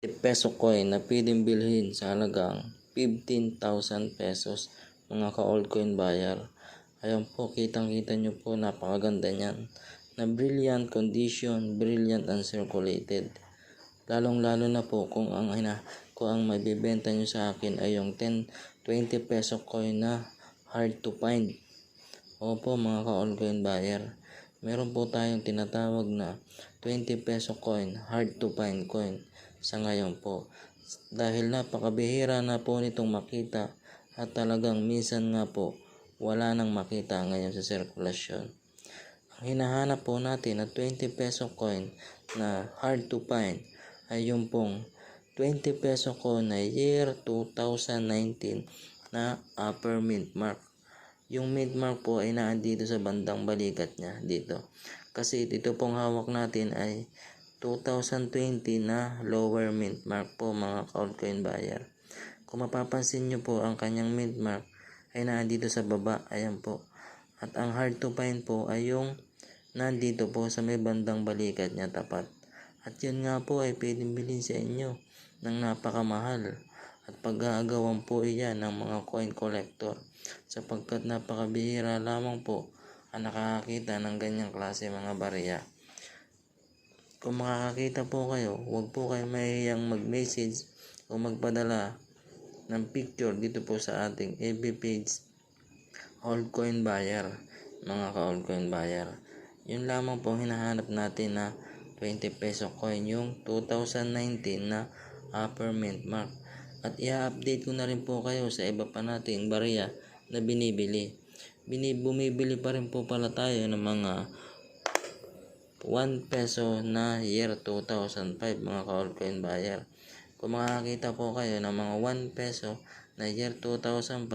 peso coin na pwedeng bilhin sa halagang 15,000 pesos mga ka-old coin buyer. Ayan po, kitang-kita nyo po, napakaganda niyan. Na brilliant condition, brilliant uncirculated. Lalong-lalo na po kung ang ina, kung ang mabibenta nyo sa akin ay yung 10, 20 peso coin na hard to find. Opo mga ka-old coin buyer. Meron po tayong tinatawag na 20 peso coin, hard to find coin sa ngayon po. Dahil napakabihira na po nitong makita at talagang minsan nga po wala nang makita ngayon sa sirkulasyon. Ang hinahanap po natin na 20 peso coin na hard to find ay yung pong 20 peso coin na year 2019 na upper mint mark. Yung mint mark po ay naandito sa bandang balikat niya dito. Kasi dito pong hawak natin ay 2020 na lower mint mark po mga altcoin buyer. Kung mapapansin nyo po ang kanyang mint mark ay naandito sa baba. Ayan po. At ang hard to find po ay yung nandito po sa may bandang balikat niya tapat. At yun nga po ay pwedeng bilhin sa inyo ng napakamahal. At pag-aagawan po iyan ng mga coin collector sapagkat napakabihira lamang po ang nakakakita ng ganyang klase mga barya. Kung makakakita po kayo, huwag po kayo mahihiyang mag-message o magpadala ng picture dito po sa ating FB page altcoin buyer mga ka-altcoin buyer. Yun lamang po hinahanap natin na 20 peso coin yung 2019 na upper mint mark. At i-update ko na rin po kayo sa iba pa nating barya na binibili. Bini, bumibili pa rin po pala tayo ng mga 1 peso na year 2005 mga ka-altcoin buyer. Kung makakita po kayo ng mga 1 peso na year 2005,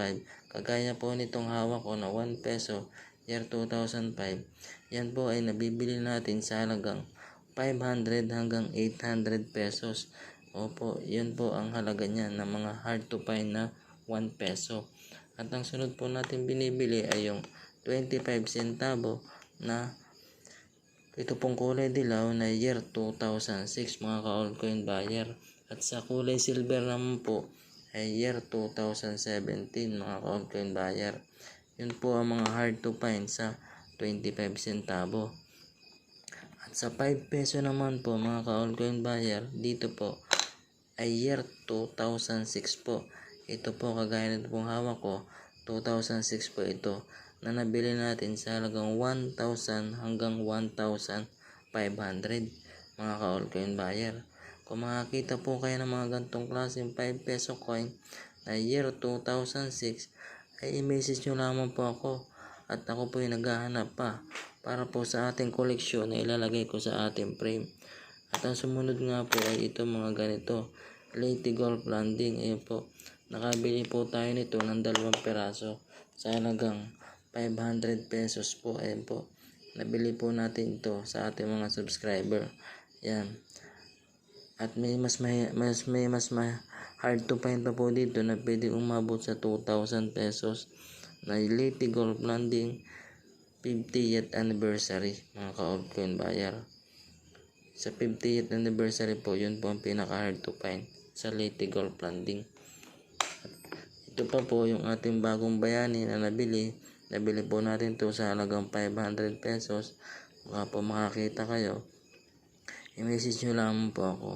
kagaya po nitong hawak ko na 1 peso year 2005, yan po ay nabibili natin sa halagang 500 hanggang 800 pesos. Opo, yun po ang halaga niya ng mga hard to find na 1 peso. At ang sunod po natin binibili ay yung 25 centavo na ito pong kulay dilaw na year 2006 mga ka-altcoin buyer. At sa kulay silver naman po ay year 2017 mga ka-altcoin buyer. Yun po ang mga hard to find sa 25 centavo. At sa 5 peso naman po mga ka-altcoin buyer, dito po ay year 2006 po. Ito po kagaya nito pong hawak ko, 2006 po ito na nabili natin sa halagang 1,000 hanggang 1,500 mga ka-altcoin buyer. Kung makakita po kayo ng mga gantong klaseng 5 peso coin na year 2006 ay i-message nyo lamang po ako at ako po yung naghahanap pa para po sa ating koleksyon na ilalagay ko sa ating frame. At ang sumunod nga po ay ito mga ganito. Lady Golf Landing. Ayun po. Nakabili po tayo nito ng dalawang peraso sa halagang 500 pesos po. Ayan po. Nabili po natin ito sa ating mga subscriber. Yan. At may mas may mas may mas may hard to find pa po dito na pwede umabot sa 2,000 pesos na Lady Golf Landing 50th anniversary mga ka-altcoin buyer. Sa 50th anniversary po, yun po ang pinaka hard to find sa Leyte Golf Landing. Ito pa po yung ating bagong bayani na nabili. Nabili po natin to sa halagang 500 pesos. Baka po makakita kayo. I-message nyo lamang po ako.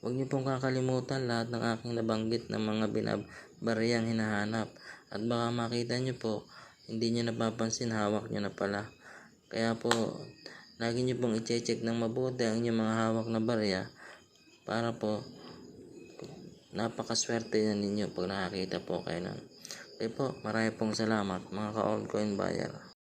Huwag nyo pong kakalimutan lahat ng aking nabanggit ng mga binabariyang hinahanap. At baka makita nyo po, hindi nyo napapansin, hawak nyo na pala. Kaya po, lagi nyo pong i-check ng mabuti ang inyong mga hawak na barya para po napakaswerte na ninyo pag nakakita po kayo nun. Okay po, marami pong salamat mga ka-altcoin buyer.